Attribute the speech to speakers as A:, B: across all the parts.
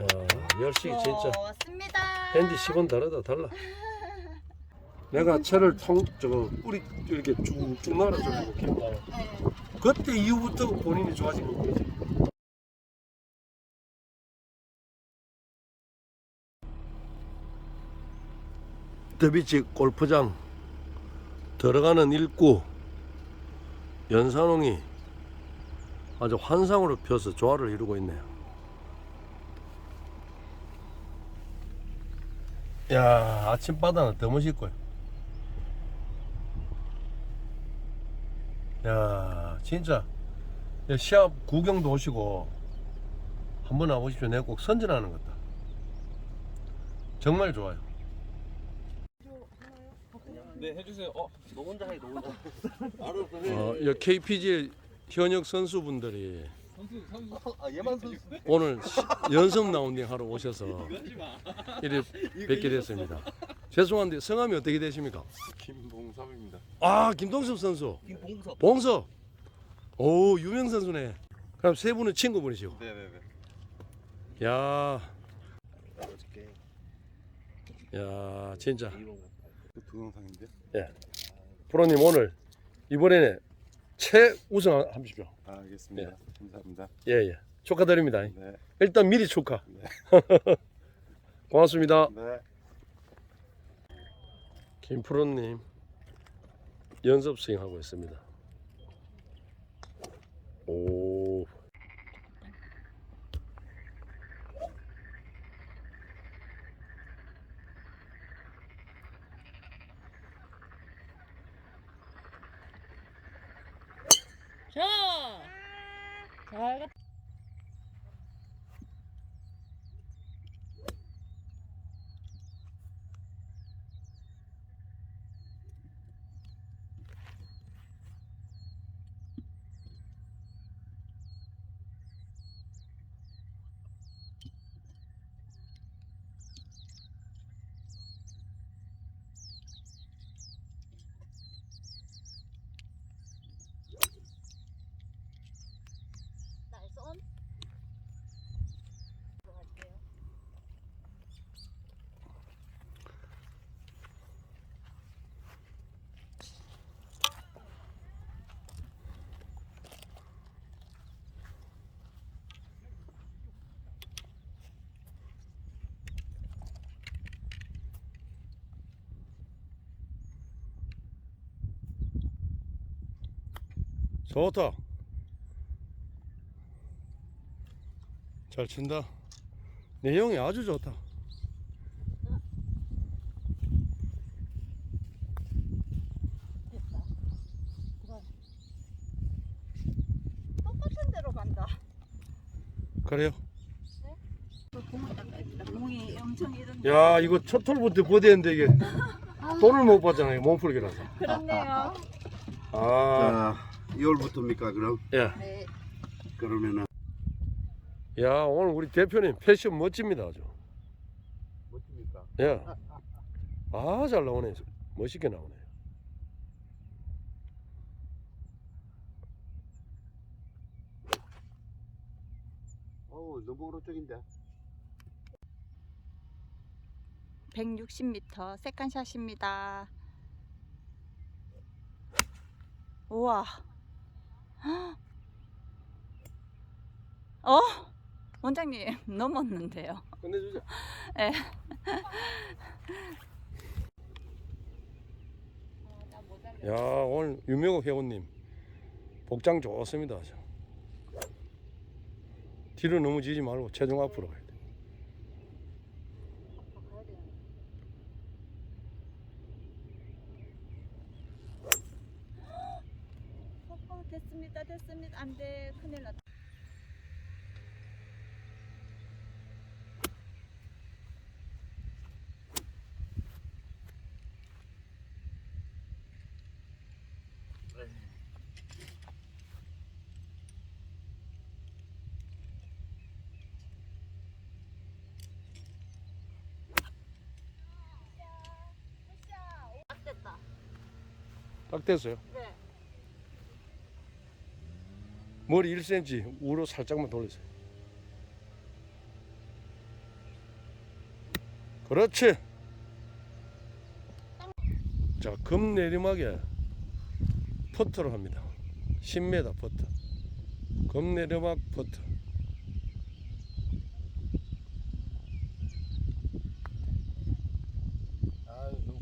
A: 야, 열시 진짜
B: 좋습니다.
A: 핸디 10원 다르다 달라. 내가 채를 통 저거 뿌리 이렇게 쭉쭉 말아주고 캔다.
B: 네.
A: 그때 이후부터 본인이 좋아진 거지. 더비치 골프장 들어가는 일구 연산홍이 아주 환상으로 펴서 조화를 이루고 있네요. 야 아침 바다는 더 멋있고요. 야 진짜 야, 시합 구경도 오시고 한번 와보십시오. 내가 꼭 선전하는 것다. 정말 좋아요.
C: 네 해주세요. 어, 너 혼자 해, 너 혼자.
A: 어, 이 KPG 현역 선수분들이
C: 선수, 선수. 아, 얘만 선수.
A: 오늘 시- 연습 라운딩 하러 오셔서 이리 뵙게 됐습니다. 죄송한데 성함이 어떻게 되십니까?
C: 김봉섭입니다.
A: 아 김동섭 선수,
C: 김봉섭.
A: 봉섭. 오 유명 선수네. 그럼 세 분은 친구분이시고.
C: 네네네.
A: 야,
C: 어저께
A: 야 진짜.
C: 그 동영상인데.
A: 예. 프로님 오늘 이번에는 최우승하십시오.
C: 아, 알겠습니다. 감사합니다.
A: 예 예. 축하드립니다.
C: 네.
A: 일단 미리 축하.
C: 네.
A: 고맙습니다.
C: 네.
A: 김프로님 연습 스윙 하고 있습니다. 오.
B: Alright.
A: 좋다. 잘 친다. 내용이 아주 좋다.
B: 됐다. 그럼. 똑같은 데로 간다.
A: 그래요?
B: 엄청 이런.
A: 야 이거 첫 톨부터 버디했는데 이게 돈을 못 받잖아요 몸풀기라서.
B: 그렇네요.
A: 아,
D: 자, 2월부터입니까 그럼?
A: 예.
B: 네.
D: 그러면은
A: 야 오늘 우리 대표님 패션 멋집니다 아주.
D: 멋집니까?
A: 예. 아 잘 나오네. 멋있게 나오네.
D: 어우 너무 오른쪽인데
B: 160m 세컨샷입니다. 우와. 어? 원장님 넘었는데요.
A: 끝내주자.
B: 예.
A: 야 오늘 유명호 회원님 복장 좋습니다. 뒤로 넘어지지 말고 체중 앞으로 가야 돼.
B: 어, 됐습니다. 안 돼. 큰일 났다. 딱
A: 됐어요.
B: 네.
A: 머리 1cm 우로 살짝만 돌리세요. 그렇지. 자, 금 내리막에 퍼트를 합니다. 10m 퍼트. 금 내리막 퍼트.
D: 아 너무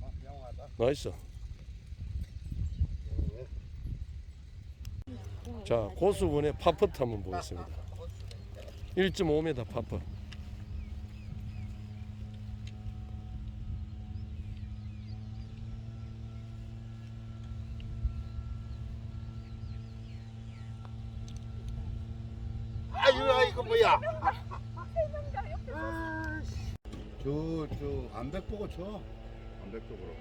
D: 막 양호하다.
A: 나이스. 자, 고수분의 파퍼트 한번 보겠습니다. 1.5m 파퍼.
D: 아유 아 이거 뭐야?
B: 박세명장 옆에
D: 저저 안백 보고 쳐. 안백 쪽으로.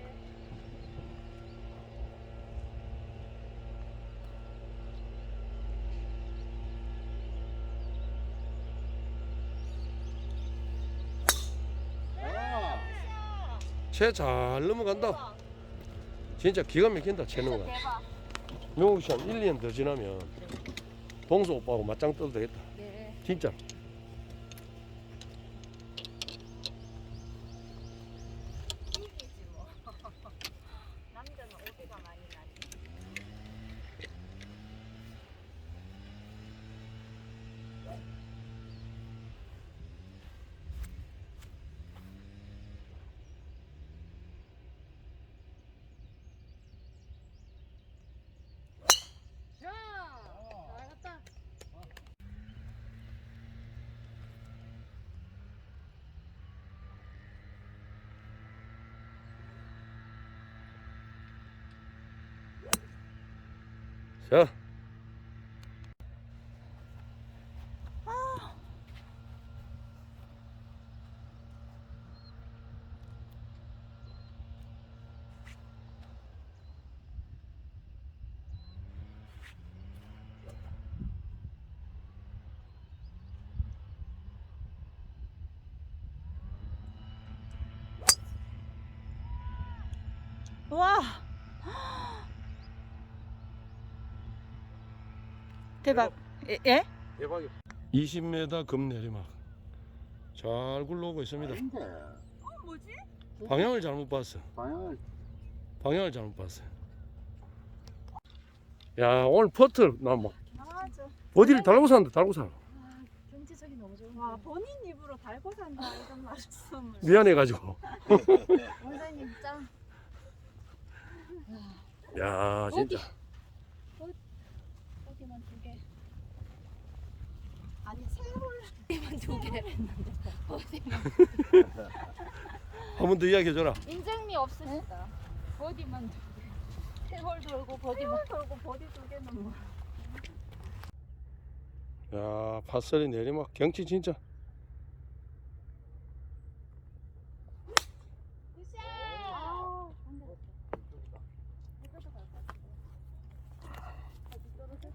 A: 채잘 넘어간다. 진짜 기가 막힌다, 채는 거.
B: 대박.
A: 명국 씨한 1, 2년 더 지나면 동수 오빠하고 맞짱 떠도 되겠다.
B: 네.
A: 진짜.
B: 이기지 뭐. 남자는 오비가 많이 나지. 야! 잘 갔다.
A: 자.
B: 와. 대박. 예? 예?
A: 대박이야. 20m 금 내리막. 잘 굴러오고 있습니다.
D: 아닌데
B: 어, 뭐지?
A: 방향을 잘못 봤어.
D: 방향을
A: 방향을 잘못 봤어. 야 오늘 퍼트 나뭐
B: 맞아.
A: 버디를 달고 산다 달고 사.
B: 경제적이 너무 좋은 와, 본인 입으로 달고 산다 이런 말씀을.
A: 미안해가지고.
B: 원장님 짱.
A: 야 진짜.
B: 어디만 두 개. 아니 어디만 두 개. 어디만.
A: 한 번 더 이야기해줘라.
B: 인정미 없으시다. 버디만 두 개. 세월 돌고 버디만. 세월 돌고 버디 두 개는 뭐.
A: 야 파설이 내리막 경치 진짜.
B: 아, 안 돼. 이것도 갈 것 같아. 어디 떨어졌어?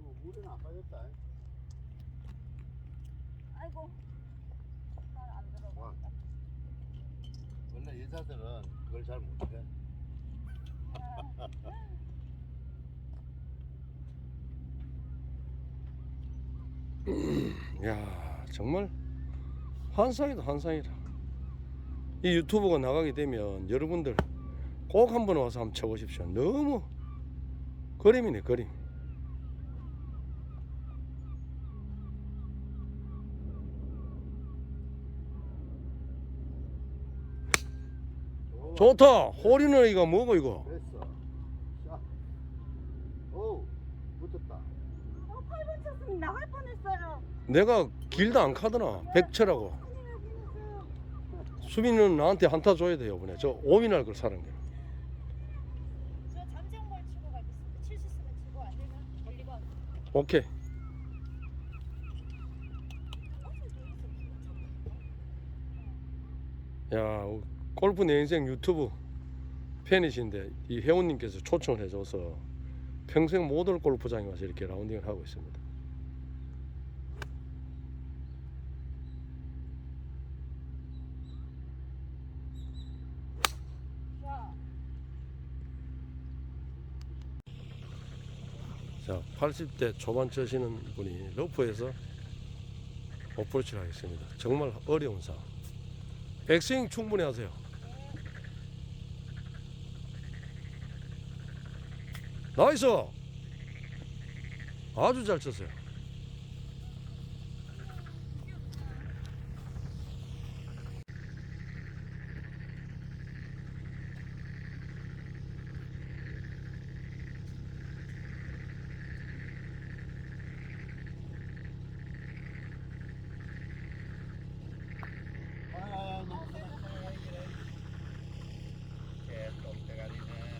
D: 뭐 물은 안 빠졌다.
B: 아이고. 잘 안 들어가.
D: 와. 원래 여자들은 그걸 잘 못해.
A: 야 정말 환상이다 환상이다. 이 유튜브가 나가게 되면 여러분들 꼭 한번 와서 한번 쳐보십시오. 너무 그림이네 그림. 좋다. 호리는 이거 뭐고 이거?
D: 됐어. 자. 오, 붙었다.
B: 어, 8번 쳤으면 나갈 뻔했어요.
A: 내가 길도 안 카더나
B: 했어요.
A: 수빈은 나한테 한타 줘야 돼요 이번에 저 5위 날걸 사는 게
B: 저 잠정벌 치고 가겠습니다. 칠수 있으면 치고 안 되면 걸리고.
A: 오케이 야 골프 내 인생 유튜브 팬이신데 이 회원님께서 초청을 해줘서 평생 못 올 골프장에 와서 이렇게 라운딩을 하고 있습니다
B: 자,
A: 자, 80대 초반 쳐시는 분이 러프에서 어프로치를 하겠습니다. 정말 어려운 상황. 백스윙 충분히 하세요. 나이스! 아주 잘 쳤어요.
D: 아, 너무 크다. 예, 똥대가리네.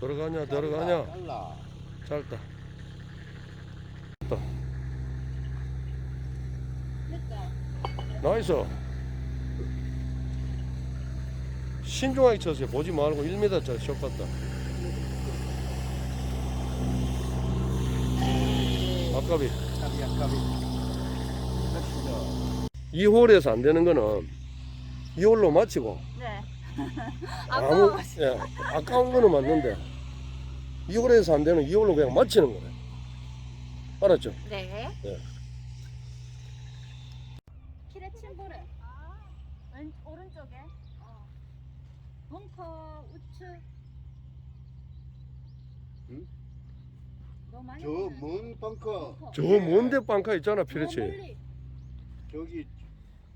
A: 들어가냐, 들어가냐.
D: 잘라.
A: 짧다.
B: 됐다.
A: 나이스. 신중하게 쳤어요. 보지 말고 1m짜리 샷 갔다. 아까비.
D: 까비, 까비. 됐어.
A: 이 홀에서 안 되는 거는 이 홀로 마치고
B: 네.
A: 아무 예, 아까운 거는 맞는데 이 홀에서 안 되는 이 홀로 그냥 마치는 거예요. 알았죠?
B: 네.
A: 네.
B: 키레 침보래. 왼 오른쪽에. 어. 벙커 우측.
D: 응?
B: 너무 많이.
D: 저먼 벙커.
B: 벙커.
A: 저 뭔데 빵카 있잖아
B: 저
A: 피레치.
B: 멀리.
D: 저기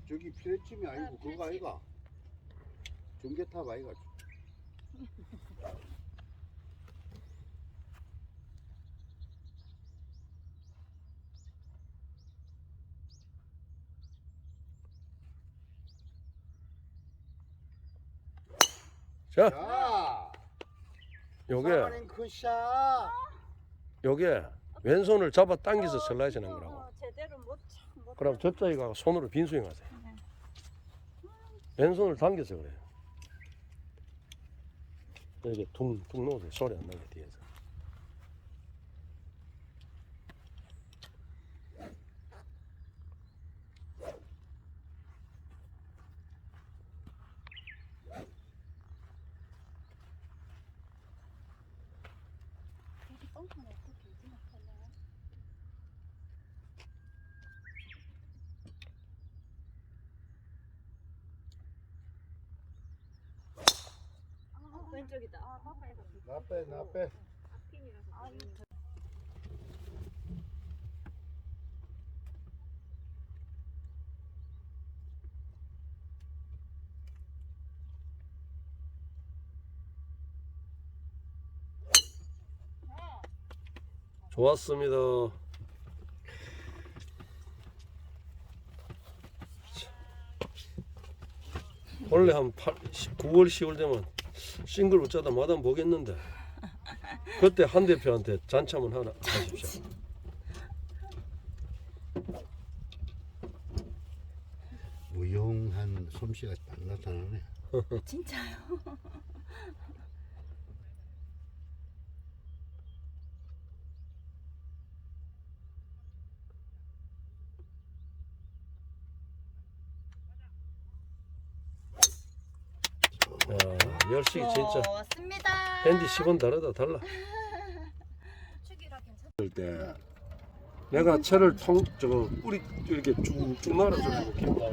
D: 저기 피레침이 아니고
B: 아,
D: 그거
B: 피레침.
D: 아이가. 중계탑 아이가.
A: 자,
D: 자.
A: 요게
D: 굿샷.
A: 요게 왼손을 잡아 당겨서 슬라이스 난 거라고.
B: 어, 제대로 못 참. 못
A: 그럼 저쪽이가 손으로 빈스윙 하세요. 왼손을 당겨서 그래요. 이렇게 퉁퉁 놓으세요. 소리 안 나게 뒤에서.
B: 이렇게 뻥뻥 어떻게 이지 못하냐. 아, 왼쪽이다. 아, 바빠요.
D: 나빼 나빼.
B: 핀이라서. 아, 이거
A: 좋았습니다. 원래 한 8, 9월, 10월 되면 싱글 웃자다 마담 보겠는데 그때 한 대표한테 잔참은 하나 하십시오.
D: 무용한 솜씨가 딱 나타나네.
B: 진짜요?
A: 야, 열식이 진짜
B: 좋습니다.
A: 핸디 10원 다르다 달라.
B: 축이라 괜찮.
A: 그럴 때 내가 채를 통 저거 뿌리 이렇게 쭉쭉 말아주고 김밥.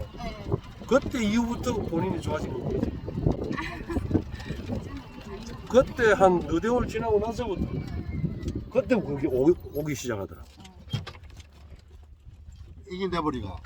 A: 그때 이후부터 본인이 좋아진 거지. 그때 한 너대월 지나고 나서부터 그때 그게 오기, 오기 시작하더라.
D: 이긴데 버리가.